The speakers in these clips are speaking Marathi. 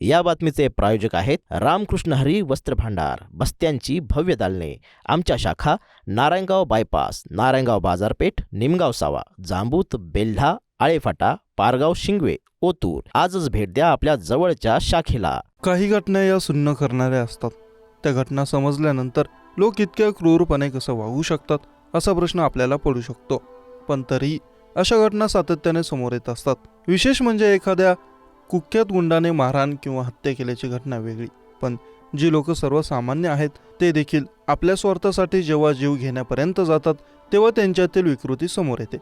या बातमीचे प्रायोजक आहेत रामकृष्ण हरी वस्त्र भांडार बस्त्यांची भव्य दालने. आमच्या शाखा नारायणगाव बायपास नारायणगाव बाजारपेठ निमगाव सावा जांबूत बेल्ढा आळेफाटा पारगाव शिंगवे ओतूर. आजच भेट द्या आपल्या जवळच्या शाखेला. काही घटना या सुन्न करणाऱ्या असतात. त्या घटना समजल्यानंतर लोक इतक्या क्रूरपणे कसं वागू शकतात असा प्रश्न आपल्याला पडू शकतो. पण तरी अशा घटना सातत्याने समोर येत असतात. विशेष म्हणजे एखाद्या कुख्यात गुंडाने मारहाण किंवा हत्या केल्याची घटना वेगळी. पण जी लोक सर्वसामान्य आहेत ते देखील आपल्या स्वार्थासाठी जेव्हा जीव घेण्यापर्यंत जातात तेव्हा त्यांच्यातील विकृती समोर येते.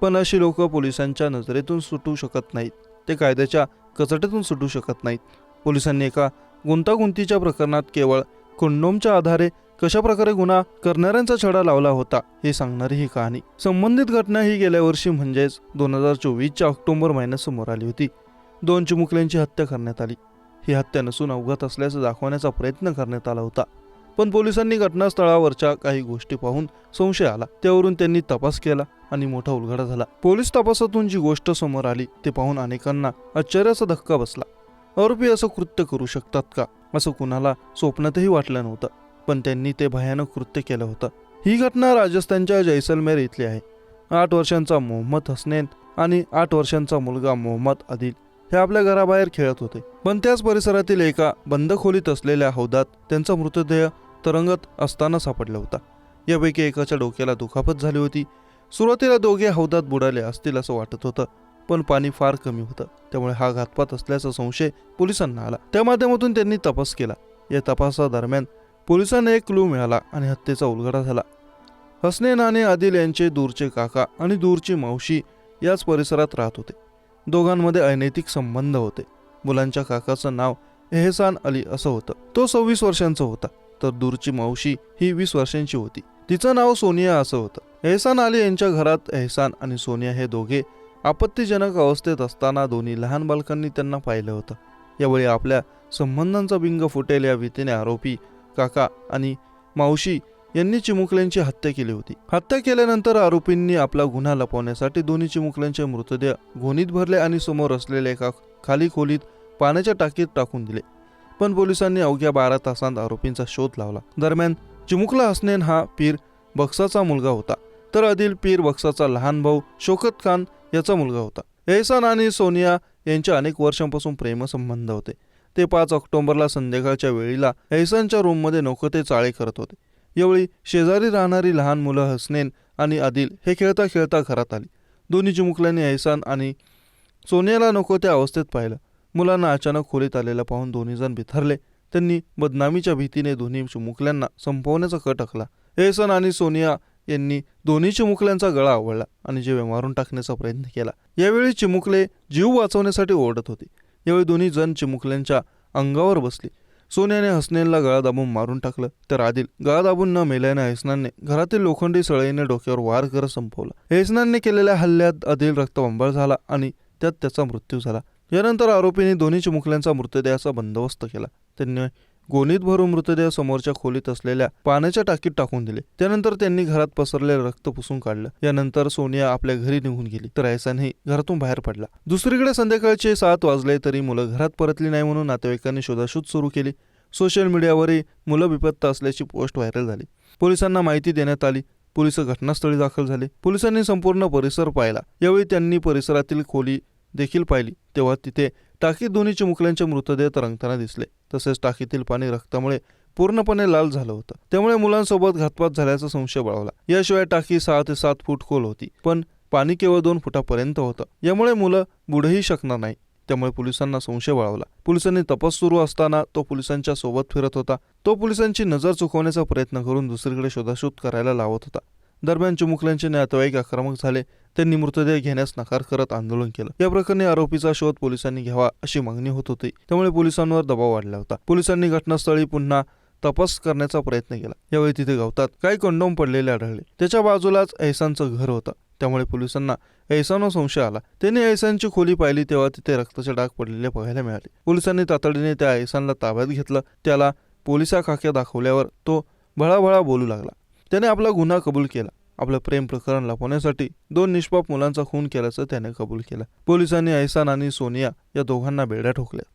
पण अशी लोक पोलिसांच्या नजरेतून सुटू शकत नाहीत. ते कायद्याच्या कचट्यातून सुटू शकत नाहीत. पोलिसांनी एका गुंतागुंतीच्या प्रकरणात केवळ कुंडोमच्या आधारे कशाप्रकारे गुन्हा करणाऱ्यांचा छडा लावला होता हे सांगणारी ही कहाणी. संबंधित घटना ही गेल्या वर्षी म्हणजेच दोन हजार चोवीसच्या ऑक्टोबर महिन्यात समोर आली होती. दोन चिमुकल्यांची हत्या करण्यात आली. ही हत्या नसून अवघात असल्याचं दाखवण्याचा प्रयत्न करण्यात आला होता. पण पोलिसांनी घटनास्थळावरच्या काही गोष्टी पाहून संशय आला. त्यावरून त्यांनी तपास केला आणि मोठा उलगडा झाला. पोलीस तपासातून जी गोष्ट समोर आली ते पाहून अनेकांना आश्चर्याचा धक्का बसला. आरोपी असं कृत्य करू शकतात का? असं कुणाला स्वप्नातही वाटलं नव्हतं. पण त्यांनी ते भयानक कृत्य केलं होतं. ही घटना राजस्थानच्या जैसलमेर इथली आहे. आठ वर्षांचा मोहम्मद हसनेन आणि आठ वर्षांचा मुलगा मोहम्मद आदिल. हे आपल्या घराबाहेर खेळत होते. पण त्याच परिसरातील एका बंद खोलीत असलेल्या हौदात त्यांचा मृतदेह तरंगत असताना सापडला होता. यापैकी एकाच्या डोक्याला दुखापत झाली होती. सुरुवातीला दोघे हौदात बुडाले असतील असं वाटत होतं पण पाणी फार कमी होतं. त्यामुळे हा घातपात असल्याचा संशय पोलिसांना आला. त्या माध्यमातून त्यांनी तपास केला. या तपासादरम्यान पोलिसांना एक क्लू मिळाला आणि हत्येचा उलगडा झाला. हसने नाणे आदिल यांचे दूरचे काका आणि दूरची मावशी याच परिसरात राहत होते. दोघांमध्ये अनैतिक संबंध होते. मुलांच्या काकाचं नाव एहसान अली असं होतं. तो सव्वीस वर्षांचा होता. तर दूरची मावशी ही वीस वर्षांची होती. तिचं नाव सोनिया असं होतं. एहसान अली यांच्या घरात एहसान आणि सोनिया हे दोघे आपत्तीजनक अवस्थेत असताना दोन्ही लहान बालकांनी त्यांना पाहिलं होतं. यावेळी आपल्या संबंधांचा बिंग फुटेल या भीतीने आरोपी काका आणि मावशी यांनी चिमुकल्यांची हत्या केली होती. हत्या केल्यानंतर आरोपींनी आपला गुन्हा लपवण्यासाठी दोन्ही चिमुकल्यांचे मृतदेह गोणीत भरले आणि समोर असलेल्या एका खाली खोलीत पाण्याच्या टाकीत टाकून दिले. पण पोलिसांनी अवघ्या बारा तासांत आरोपींचा शोध लावला. दरम्यान चिमुकला हसनेन हा पीर बक्साचा मुलगा होता. तर आदिल पीर बक्साचा लहान भाऊ शोकत खान याचा मुलगा होता. एहसान आणि सोनिया यांचे अनेक वर्षांपासून प्रेमसंबंध होते. ते पाच ऑक्टोबरला संध्याकाळच्या वेळीला एहसानच्या रूममध्ये नोकते चाळे करत होते. यावेळी शेजारी राहणारी लहान मुलं हसनेन आणि आदिल हे खेळता खेळता घरात आली. दोन्ही चिमुकल्यांनी एहसान आणि सोनियाला नको त्या अवस्थेत पाहिलं. मुलांना अचानक खोलीत आलेला पाहून दोन्ही जण बिथरले. त्यांनी बदनामीच्या भीतीने दोन्ही चिमुकल्यांना संपवण्याचा कट आखला. एहसन आणि सोनिया यांनी दोन्ही चिमुकल्यांचा गळा आवळला आणि जीवे मारून टाकण्याचा प्रयत्न केला. यावेळी चिमुकले जीव वाचवण्यासाठी ओरडत होते. यावेळी दोन्ही जण चिमुकल्यांच्या अंगावर बसली. सोन्याने हसनेनला गळा दाबून मारून टाकलं. तर आदिल गळा दाबून न मेल्याने हसनानने घरातील लोखंडी सळईने डोक्यावर वार करत संपवला. हेसनानने केलेल्या हल्ल्यात आदिल रक्तबंबाळ झाला आणि त्यात त्याचा मृत्यू झाला. यानंतर आरोपींनी दोन्ही चिमुकल्यांचा मृतदेहाचा बंदोबस्त केला. त्यांनी गोणीत भरून मृतदेह समोरच्या खोलीत असलेल्या पाण्याच्या टाकीत टाकून दिले. त्यानंतर त्यांनी घरात पसरलेले रक्त पुसून काढलं. यानंतर सोनिया आपल्या घरी निघून गेली. तर ऐसानही घरातून बाहेर पडला. दुसरीकडे संध्याकाळचे सात वाजले तरी मुलं घरात परतली नाही म्हणून नातेवाईकांनी शोधाशोध सुरू केली. सोशल मीडियावरही मुलं बिपत्ता असल्याची पोस्ट व्हायरल झाली. पोलिसांना माहिती देण्यात आली. पोलीस घटनास्थळी दाखल झाले. पोलिसांनी संपूर्ण परिसर पाहिला. यावेळी त्यांनी परिसरातील खोली देखील पाहिली. तेव्हा तिथे टाकीत दोन्ही चिमुकल्यांचे मृतदेह तरंगताना दिसले. तसेच टाकीतील पाणी रक्तामुळे पूर्णपणे लाल झालं होतं. त्यामुळे मुलांसोबत घातपात झाल्याचा संशय बळावला याशिवाय टाकी सहा ते सात फूट खोल होती. पण पाणी केवळ दोन फुटापर्यंत होतं. यामुळे मुलं बुडही शकणार नाही. त्यामुळे पोलिसांना संशय बळावला पोलिसांनी तपास सुरू असताना तो पोलिसांच्या सोबत फिरत होता. तो पोलिसांची नजर चुकवण्याचा प्रयत्न करून दुसरीकडे शोधाशोध करायला लावत होता. दरम्यान चिमुकल्यांचे नातेवाईक आक्रमक झाले. त्यांनी मृतदेह घेण्यास नकार करत आंदोलन केलं. या प्रकरणी आरोपीचा शोध पोलिसांनी घ्यावा अशी मागणी होत होती. त्यामुळे पोलिसांवर दबाव वाढला होता. पोलिसांनी घटनास्थळी पुन्हा तपास करण्याचा प्रयत्न केला. यावेळी तिथे गवतात काही कंडोम पडलेले आढळले. त्याच्या बाजूलाच ऐसांचं घर होतं. त्यामुळे पोलिसांना ऐसांवर संशय आला. त्यांनी ऐसांची खोली पाहिली तेव्हा तिथे रक्ताचे डाग पडलेले पाहायला मिळाले. पोलिसांनी तातडीने त्या ऐसानला ताब्यात घेतलं. त्याला पोलिसा खाक्या दाखवल्यावर तो भळाभळा बोलू लागला. त्याने आपला गुन्हा कबूल केला. आपलं प्रेम प्रकरण लपवण्यासाठी दोन निष्पाप मुलांचा खून केल्याचं त्याने कबूल केलं. पोलिसांनी ऐसान आणि सोनिया या दोघांना बेड्या ठोकल्या.